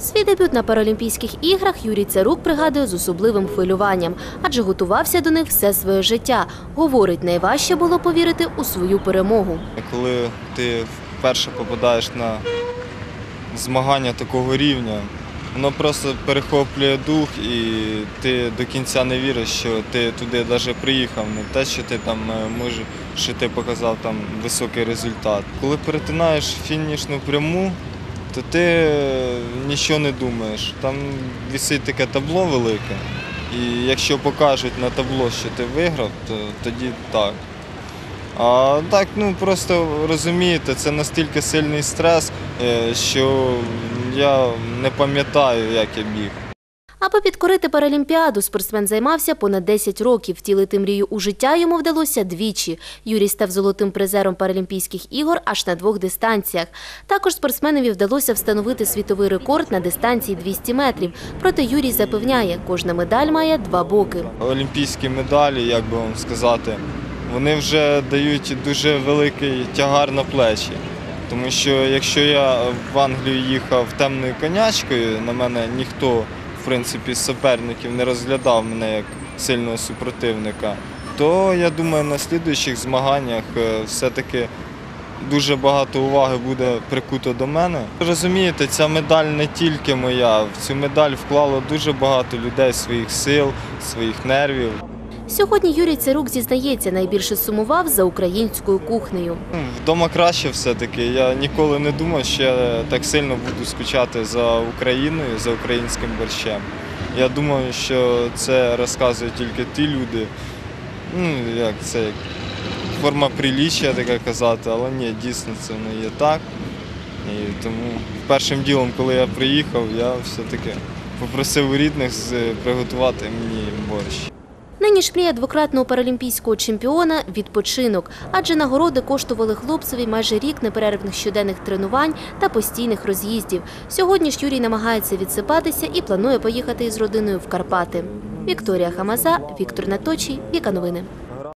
Свій дебют на Паралімпійських іграх Юрій Царук пригадує з особливим хвилюванням, адже готувався до них все своє життя. Говорить, найважче було повірити у свою перемогу. Коли ти вперше попадаєш на змагання такого рівня, воно просто перехоплює дух і ти до кінця не віриш, що ти туди навіть приїхав. Не те, що ти там е, може, що ти показав там високий результат. Коли перетинаєш фінішну пряму, то ти е, нічого не думаєш. Там висить таке табло велике. І якщо покажуть на табло, що ти виграв, то тоді так. А так, ну просто розумієте, це настільки сильний стрес, е, що я не пам'ятаю, як я біг. Аби підкорити Паралімпіаду, спортсмен займався понад 10 років. Втілити мрію у життя йому вдалося двічі. Юрій став золотим призером Паралімпійських ігор аж на двох дистанціях. Також спортсменові вдалося встановити світовий рекорд на дистанції 200 метрів. Проте Юрій запевняє, кожна медаль має два боки. Олімпійські медалі, як би вам сказати, вони вже дають дуже великий тягар на плечі. Тому що якщо я в Англію їхав темною конячкою, на мене ніхто, принципі, з суперників не розглядав мене як сильного супротивника, то я думаю, на слідуючих змаганнях е, все-таки дуже багато уваги буде прикуто до мене. Розумієте, ця медаль не тільки моя. В цю медаль вклало дуже багато людей своїх сил, своїх нервів. Сьогодні Юрій Царук зізнається, найбільше сумував за українською кухнею. Вдома краще все-таки. Я ніколи не думав, що я так сильно буду скучати за Україною, за українським борщем. Я думаю, що це розказують тільки ті люди. Ну, як це як форма приліччя, така казати, але ні, дійсно це не є так. І тому першим ділом, коли я приїхав, я все-таки попросив рідних приготувати мені борщ. Нині ж мрія двократного паралімпійського чемпіона – відпочинок, адже нагороди коштували хлопцеві майже рік неперервних щоденних тренувань та постійних роз'їздів. Сьогодні ж Юрій намагається відсипатися і планує поїхати із родиною в Карпати. Вікторія Хамаза, Віктор Наточій, Віка Новини.